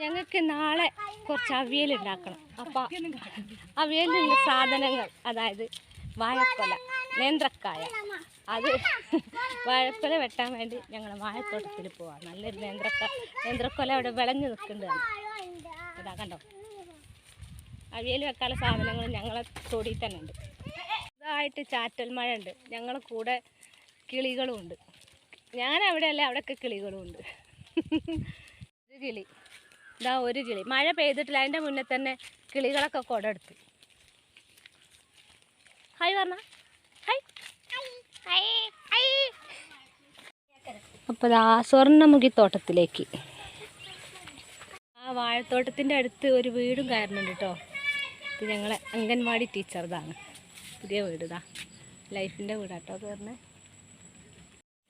ഞങ്ങൾക്ക് നാളെ കുറച്ച് അവിയൽ ഉണ്ടാക്കണം. അപ്പം അവിയലിനുള്ള സാധനങ്ങൾ അതായത് വാഴക്കൊല നേന്ത്രക്കായ. അത് വാഴക്കൊല വെട്ടാൻ വേണ്ടി ഞങ്ങൾ വാഴത്തോട്ടത്തിൽ പോവാം. നല്ലൊരു നേന്ത്രക്ക നേന്ത്രക്കൊല അവിടെ വിളഞ്ഞു നിൽക്കേണ്ടതാണ് അതാ കണ്ടോ? അവിയൽ വെക്കാനുള്ള സാധനങ്ങൾ ഞങ്ങളെ തൊടിയിൽ തന്നെ ഉണ്ട്. ഇതായിട്ട് ചാറ്റൽ മഴ ഉണ്ട്. ഞങ്ങളെ കൂടെ കിളികളും ഉണ്ട്. ഞാൻ അവിടെയല്ല അവിടെയൊക്കെ കിളികളും ഉണ്ട്. ഒരു കിളി. ഇതാ ഒരു കിളി. മഴ പെയ്തിട്ടില്ല. അതിന്റെ മുന്നേ തന്നെ കിളികളൊക്കെ കുടമെടുത്ത് ഹായ് പറഞ്ഞ ഹായ് അപ്പോൾ ആ സ്വർണമുഖി തോട്ടത്തിലേക്ക് ആ വാഴത്തോട്ടത്തിന്റെ അടുത്ത് ഒരു വീടും കയറുന്നുണ്ട് കേട്ടോ ഇത് ഞങ്ങളെ അംഗൻവാടി ടീച്ചറുതാണ് പുതിയ വീട് ഇതാ ലൈഫിന്റെ വീടാട്ടോ കയറുന്നത്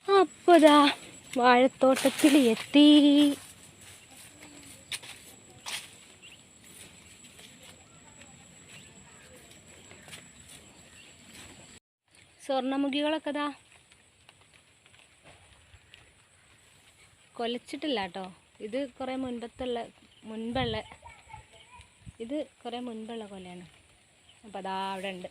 അപ്പോൾ ഇതാ വാഴത്തോട്ടത്തിൽ എത്തി. സ്വർണമുഖികളൊക്കെ ഇതാ കൊലച്ചിട്ടില്ല കേട്ടോ ഇത് കുറേ മുൻപത്തുള്ള മുൻപുള്ള ഇത് കുറേ മുൻപുള്ള കൊലയാണ്. അപ്പോൾ അതാ അവിടെ ഉണ്ട്.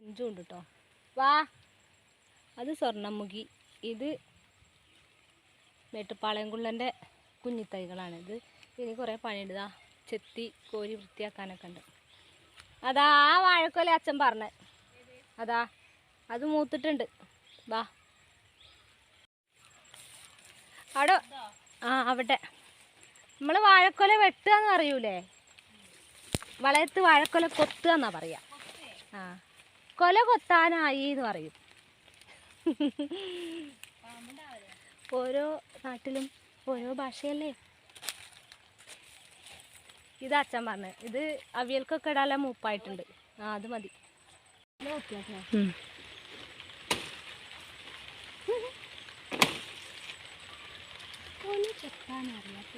അഞ്ചും ഉണ്ട് കേട്ടോ വാ. അത് സ്വർണമുഖി. ഇത് മേട്ടുപ്പാളയംകുള്ളന്റെ കുഞ്ഞിത്തൈകളാണ് ഇത് ഇനി കുറേ പണിയുണ്ട്. ഇതാ ചെത്തി കോരി വൃത്തിയാക്കാനൊക്കെ ഉണ്ട്. അതാ ആ വാഴക്കൊല അച്ഛൻ പറഞ്ഞ. അതാ അത് മൂത്തിട്ടുണ്ട്. വാ അവിടെ ആ അവിടെ. നമ്മൾ വാഴക്കൊല വെട്ടുക എന്ന് അറിയൂലേ? വളയത്ത് വാഴക്കൊല കൊത്തുക എന്നാ പറയാ. ആ കൊല കൊത്താനായി എന്ന് പറയും. ഓരോ നാട്ടിലും ഓരോ ഭാഷയല്ലേ? ഇത് അച്ഛൻ പറഞ്ഞ. ഇത് അവിയൽക്കൊക്കെ ഇടാല മൂപ്പായിട്ടുണ്ട്. ആ അത് മതി. ചെത്താനറിയാത്ത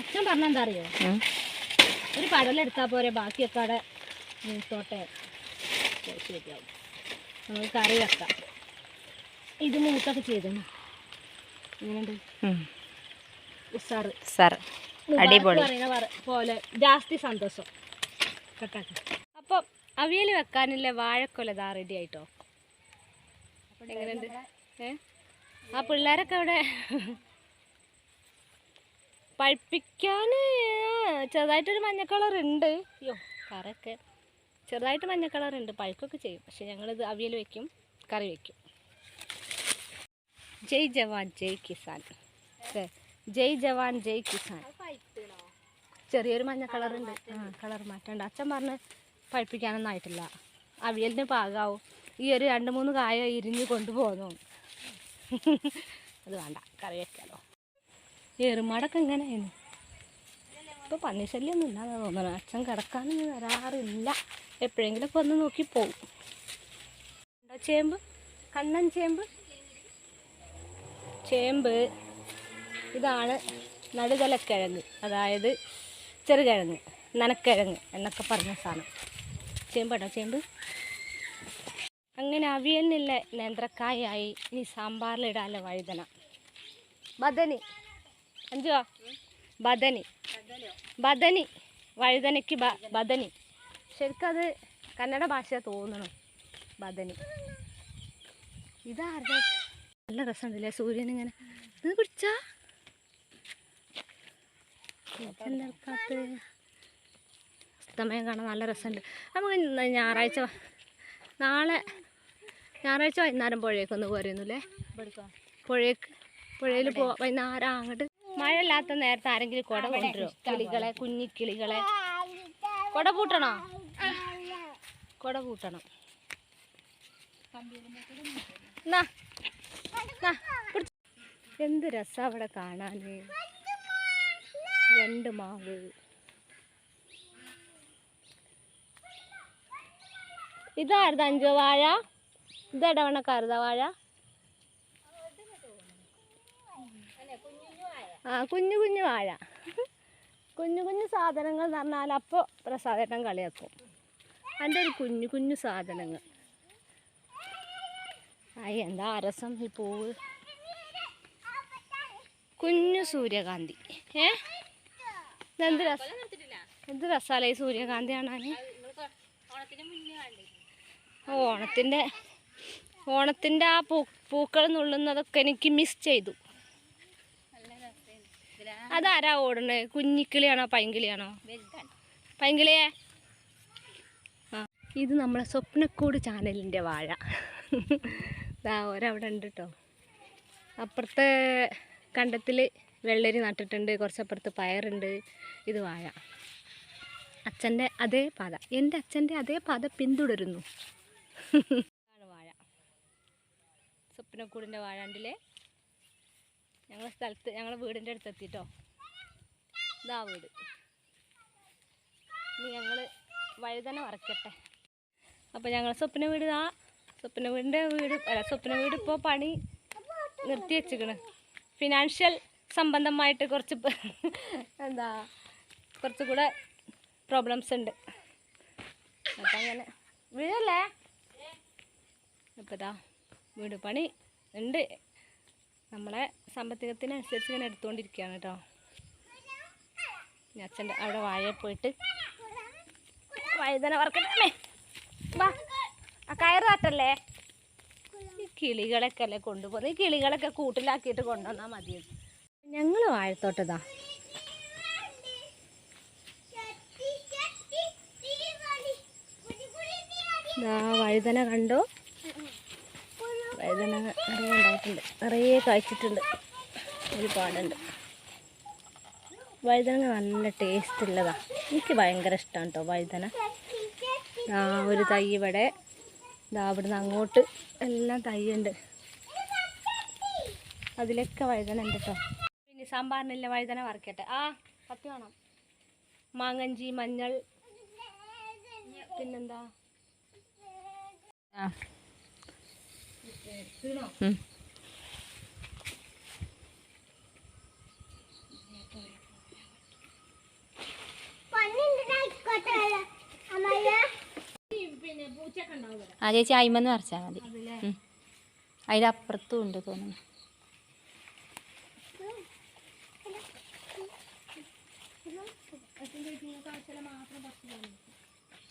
അച്ഛൻ പറഞ്ഞെന്താ അറിയോ? ഒരു കടലെടുത്താൽ പോരെ ബാക്കിയൊക്കെ അവിടെ മൂത്തോട്ടെ ശരിയാവും നമുക്ക് കറി വെക്കാം. ഇത് മൂത്തൊക്കെ ചെയ്തണം എങ്ങനെയുണ്ട്? ഉസാറ്. സർ അടിപൊളി. പോലെ ജാസ്തി സന്തോഷം. അപ്പൊ അപ്പം അവിയൽ വെക്കാനുള്ള വാഴക്കൊല ഇതാ റെഡി ആയിട്ടോ എങ്ങനെയുണ്ട്? ഏ? ആ പിള്ളേരൊക്കെ അവിടെ പഴുപ്പിക്കാൻ ചെറുതായിട്ടൊരു മഞ്ഞ കളർ ഉണ്ട് അയ്യോ കറൊക്കെ. ചെറുതായിട്ട് മഞ്ഞ കളർ ഉണ്ട് പഴുക്കൊക്കെ ചെയ്യും. പക്ഷെ ഞങ്ങളിത് അവിയൽ വെക്കും കറി വെക്കും. ജയ് ജവാൻ ജയ് കിസാൻ. ജയ് ജവാൻ ജയ് കിസാൻ. ചെറിയൊരു മഞ്ഞ കളർ ഉണ്ട് കളർ മാറ്റമുണ്ട് അച്ഛൻ പറഞ്ഞ് പഴുപ്പിക്കാനൊന്നും ആയിട്ടില്ല. അവിയലിന് പാകാവും. ഈ ഒരു രണ്ട് മൂന്ന് കായ ഇരിഞ്ഞ് കൊണ്ടുപോകുന്നു. അത് വേണ്ട. കറി വെക്കാലോ. എറുമാടൊക്കെ എങ്ങനെയായിരുന്നു ഇപ്പോൾ പന്നിശല്യമൊന്നും ഇല്ലാന്ന് തോന്നണം. അച്ഛൻ കിടക്കാനൊന്നും വരാറില്ല. എപ്പോഴെങ്കിലും വന്ന് നോക്കി പോകും ഉണ്ടോ ചേമ്പ്? കണ്ണൻ ചേമ്പ്? ചേമ്പ്. ഇതാണ് നടുതലക്കിഴങ്ങ്. അതായത് ചെറുകിഴങ്ങ് നനക്കിഴങ്ങ് എന്നൊക്കെ പറഞ്ഞ സാധനം. ചേമ്പാട്ടോ ചേമ്പ്? അങ്ങനെ അവിയലിനില്ല നേന്ത്രക്കായായി. ഇനി സാമ്പാറിലിടാനുള്ള വഴുതന. ബദനി അഞ്ചുവാ ബദനി. ബദനി. വഴുതനയ്ക്ക് ബദനി. ശരിക്കത് കന്നഡ ഭാഷ തോന്നണം ബദനി. ഇതാരുടെ? നല്ല രസമുണ്ടല്ലേ സൂര്യൻ ഇങ്ങനെ ഇത് പിടിച്ചാ? എല്ലാവർക്കകത്ത് അസ്തമയം കാണാൻ നല്ല രസമുണ്ട്. നമുക്ക് ഞായറാഴ്ച നാളെ ഞായറാഴ്ച വൈകുന്നേരം പുഴയൊക്കെ ഒന്ന് പോരുന്നില്ലേ പുഴയ്ക്ക് പുഴയിൽ പോ വൈകുന്നേരം അങ്ങോട്ട് മഴ ഇല്ലാത്ത നേരത്തെ ആരെങ്കിലും കുട കൊണ്ടുവരും കിളികളെ കുഞ്ഞി കിളികളെ കുട പൂട്ടണോ? കുട പൂട്ടണം. പിടിച്ച്. എന്ത് രസാ അവിടെ കാണാന്. രണ്ട് മാവ്. ഇതായിരുന്നു അഞ്ചോ വാഴ. ഇത് ഇടവണക്കാരുതാ വാഴ. കുഞ്ഞു കുഞ്ഞു വാഴ. കുഞ്ഞു കുഞ്ഞു സാധനങ്ങൾ എന്ന് പറഞ്ഞാൽ അപ്പോൾ പ്രസാദേട്ടൻ കളിയാക്കും. അതിന്റെ ഒരു കുഞ്ഞു കുഞ്ഞു സാധനങ്ങൾ. ആയി എന്താ അരസം ഈ പൂവ്? കുഞ്ഞു സൂര്യകാന്തി. ഏ? എന്ത് രസം എന്ത് രസാല ഈ സൂര്യകാന്തി കാണാൻ? ഓണത്തിന്റെ ഓണത്തിന്റെ ആ പൂ പൂക്കൾ നുള്ളുന്നതൊക്കെ എനിക്ക് മിസ് ചെയ്തു. അതാരാ ഓടണേ കുഞ്ഞിക്കിളിയാണോ പൈങ്കിളിയാണോ? പൈങ്കിളിയെ. ഇത് നമ്മളെ സ്വപ്നക്കൂട് ചാനലിന്റെ വാഴ. ദാ ഒരവിടെ ഉണ്ട് കേട്ടോ അപ്പുറത്തെ കണ്ടത്തിൽ വെള്ളരി നട്ടിട്ടുണ്ട് കുറച്ചപ്പുറത്ത് പയറുണ്ട് ഇത് വാഴ. അച്ഛന്റെ അതേ പാത. എന്റെ അച്ഛന്റെ അതേ പാത പിന്തുടരുന്നു. വാഴ. സ്വപ്നക്കൂടിന്റെ വാഴ ഉണ്ടില്ലേ ഞങ്ങളെ സ്ഥലത്ത് ഞങ്ങളെ വീടിന്റെ അടുത്ത് എത്തിട്ടോ ഇതാ വീട്. ഞങ്ങൾ വഴുതന വറക്കട്ടെ. അപ്പോൾ ഞങ്ങൾ സ്വപ്ന വീട് ആ സ്വപ്ന വീടിന്റെ വീട് അല്ല സ്വപ്ന വീട് ഇപ്പോൾ പണി നിർത്തി വെച്ചിക്കണ് ഫിനാൻഷ്യൽ സംബന്ധമായിട്ട് കുറച്ച് എന്താ കുറച്ചുകൂടെ പ്രോബ്ലംസ് ഉണ്ട്. അപ്പം അങ്ങനെ വീടല്ലേ? അപ്പോൾ ഇതാ വീട് പണി ഉണ്ട്. നമ്മളെ സാമ്പത്തികത്തിനനുസരിച്ച് ഇങ്ങനെ എടുത്തുകൊണ്ടിരിക്കുകയാണ് കേട്ടോ അച്ഛന്റെ അവിടെ വാഴ പോയിട്ട് വഴുതന വറക്കട്ടെ വാ. ആ കയറ് കാട്ടല്ലേ? ഈ കിളികളൊക്കെ അല്ലേ കൊണ്ടുപോകുന്നത്? ഈ കിളികളൊക്കെ കൂട്ടിലാക്കിയിട്ട് കൊണ്ടുവന്നാൽ മതി. ഞങ്ങൾ വാഴത്തോട്ടതാ വഴുതന കണ്ടോ. വഴുതന നിറയെ ഉണ്ടായിട്ടുണ്ട്. നിറയെ കായ്ച്ചിട്ടുണ്ട് ഒരുപാടുണ്ട്. വഴുതന നല്ല ടേസ്റ്റ് ഉള്ളതാണ് എനിക്ക് ഭയങ്കര ഇഷ്ടമാണ് കേട്ടോ വഴുതന. ആ ഒരു തൈ ഇവിടെ. ഇതാ അവിടുന്ന് അങ്ങോട്ട് എല്ലാം തൈയുണ്ട്. അതിലൊക്കെ വഴുതന ഉണ്ട് കേട്ടോ പിന്നെ സാമ്പാറിനില്ല വഴുതന വറക്കട്ടെ. ആ പത്തി വേണം മാങ്ങഞ്ചി മഞ്ഞൾ. പിന്നെന്താ ആ. ആ ചേച്ചി അയിമെന്ന് പറിച്ചാൽ മതി. അതിന്റെ അപ്പുറത്തും ഉണ്ട് തോന്നുന്നു.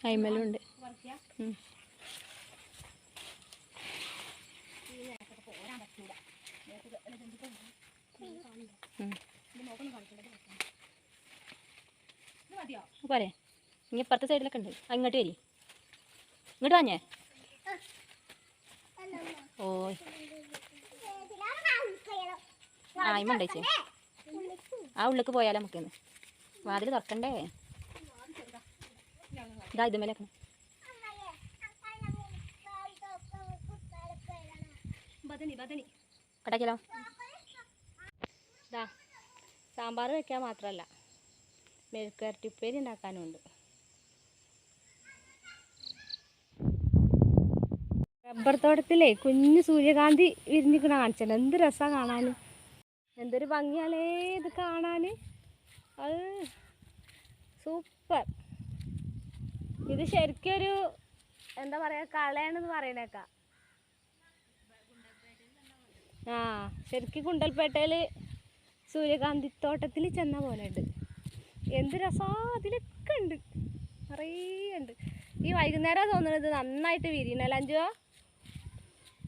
അയിമലും പോരെ ഇനി ഇപ്പുറത്തെ സൈഡിലൊക്കെ ഉണ്ട് അങ്ങോട്ട് വരി ഇങ്ങോട്ട് വാഞ്ഞേ ഓ ആ ഇമ്മ ആ ഉള്ളിലേക്ക് പോയാലോ നമുക്കിന്ന് വാതിൽ തുറക്കണ്ടേ ഇതാ ഇതുമേലെ ബദനി ബദനി കട്ടാക്കിയാലോ ഇതാ സാമ്പാർ വെക്കാൻ മാത്രമല്ല ഉണ്ടാക്കാനും ഉണ്ട് റബ്ബർ തോട്ടത്തിലേ കുഞ്ഞു സൂര്യകാന്തി വിരിഞ്ഞിക്കണ കാണിച്ചല്ലോ. എന്ത് രസമാണ് കാണാൻ എന്തൊരു ഭംഗിയാലേ ഇത് കാണാൻ അത് സൂപ്പർ. ഇത് ശരിക്കൊരു എന്താ പറയുക കളയാണെന്ന് പറയണേക്കാം. ആ ശരിക്കും കുണ്ടൽപേട്ടയിൽ സൂര്യകാന്തി തോട്ടത്തിൽ ചെന്ന പോലെ ഉണ്ട്. എന്ത് രസാ അതിലൊക്കെ ഉണ്ട്. നിറയെ ഉണ്ട്. ഈ വൈകുന്നേരം തോന്നുന്നത് നന്നായിട്ട് വിരിയണല്ല അഞ്ചോ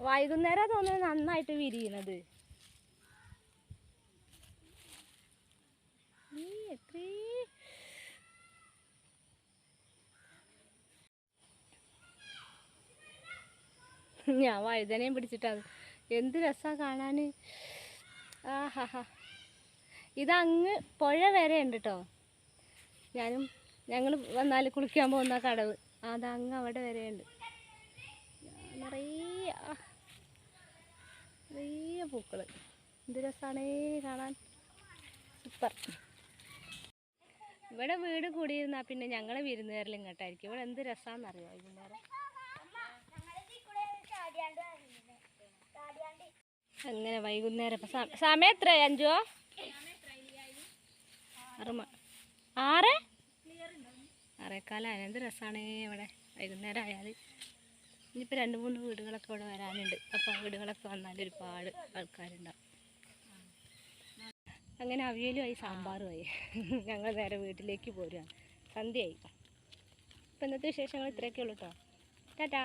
വൈകുന്നേരം തോന്നുന്നത് നന്നായിട്ട് വിരിയണത്. ഞാൻ വഴുതനയും പിടിച്ചിട്ടത് എന്ത് രസാ കാണാൻ ആഹാ ഇതങ്ങ് പുഴ വരെ ഉണ്ട് കേട്ടോ ഞാനും ഞങ്ങൾ വന്നാൽ കുളിക്കാൻ പോകുന്ന കടവ്. അതങ്ങ് അവിടെ വരെ ഉണ്ട്. നിറയെ നിറയെ പൂക്കൾ എന്ത് രസമാണേ കാണാൻ. സൂപ്പർ. ഇവിടെ വീട് കൂടിയിരുന്നാൽ പിന്നെ ഞങ്ങൾ വിരുന്നുകാരിൽ ഇങ്ങോട്ടായിരിക്കും. ഇവിടെ എന്ത് രസമാണെന്നറിയാം വൈകുന്നേരം? അങ്ങനെ വൈകുന്നേരം ഇപ്പം സമ- സമയം എത്ര അഞ്ചോ ആറ് ആറ്? ആറേക്കാലം എന്ത് രസമാണ് ഇവിടെ വൈകുന്നേരം ആയാൽ ഇനിയിപ്പോൾ രണ്ട് മൂന്ന് വീടുകളൊക്കെ ഇവിടെ വരാനുണ്ട്. അപ്പോൾ വീടുകളൊക്കെ വന്നാൽ ഒരുപാട് ആൾക്കാരുണ്ടാവും. അങ്ങനെ അവിയലും ആയി സാമ്പാറും ആയി ഞങ്ങൾ നേരെ വീട്ടിലേക്ക് പോരുകയാണ് സന്ധ്യയായി. അപ്പം ഇന്നത്തെ വിശേഷങ്ങൾ ഇത്രയൊക്കെ ഉള്ളൂ കേട്ടോ ടാറ്റാ.